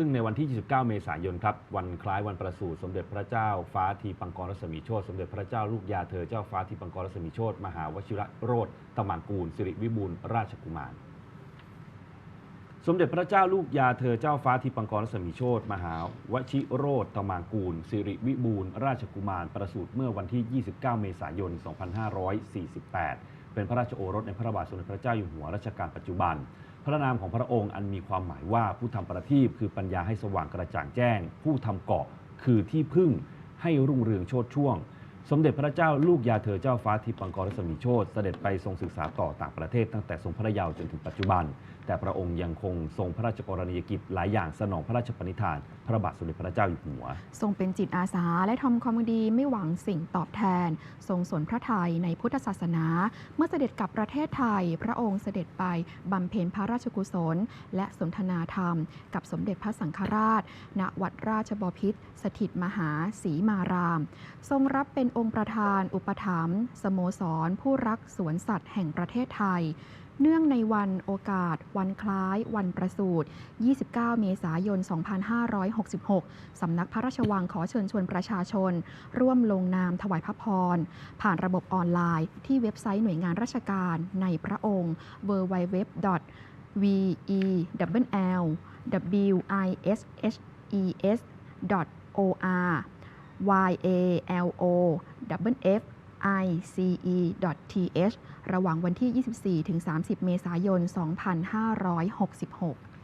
ซึ่งในวันที่ 29 เมษายนครับ วันคล้ายวันประสูติสมเด็จพระเจ้าฟ้าทีปังกรรัศมีโชติสมเด็จพระเจ้าลูกยาเธอเจ้าฟ้าทีปังกรรัศมีโชติมหาวชิระโรธตมังกูลสิริวิบูลราชกุมาร สมเด็จพระเจ้าลูกยาเธอเจ้าฟ้าทีปังกรรัศมีโชติมหาวชิโรธตมังกูลสิริวิบูลราชกุมาร ประสูติเมื่อวันที่ 29 เมษายน 2548 เป็นพระราชโอรสในพระบาทสมเด็จพระเจ้าอยู่หัวรัชกาลปัจจุบัน พระนามของพระองค์อันมีความหมายว่าผู้ทำประทีปคือปัญญาให้สว่างกระจ่างแจ้ง ผู้ทำเกาะคือที่พึ่งให้รุ่งเรืองโชดช่วง สมเด็จพระเจ้าลูกยาเธอเจ้าฟ้าทิปังกรรัศมีโชตเสด็จไปทรงศึกษาต่อต่างประเทศตั้งแต่ทรงพระเยาว์จนถึงปัจจุบัน แต่พระองค์ยังคงทรงพระราชกรณียกิจหลายอย่างสนองพระราชปณิธาน พระบาทสมเด็จพระเจ้าอยู่หัว ทรงเป็นจิตอาสาและทำความดีไม่หวังสิ่งตอบแทน ทรงสนพระทัยในพุทธศาสนา เมื่อเสด็จกลับประเทศไทย พระองค์เสด็จไปบำเพ็ญพระราชกุศล และสนทนาธรรม กับสมเด็จพระสังฆราช ณวัดราชบพิตรสถิตมหาศรีมาราม ทรงรับเป็นองค์ประธาน อุปถัมภ์สโมสร ผู้รักสวนสัตว์แห่งประเทศไทย เนื่องในวันโอกาส วันคล้าย วันประสูติ 29 เมษายน 2566 สำนักพระราชวังขอเชิญชวนประชาชน ร่วมลงนามถวายพระพร ผ่านระบบออนไลน์ ที่เว็บไซต์หน่วยงานราชการในพระองค์ www.wishes.or y a l o W f i c e t h ระหว่างวันที่ 24ถึง30 เมษายน 2566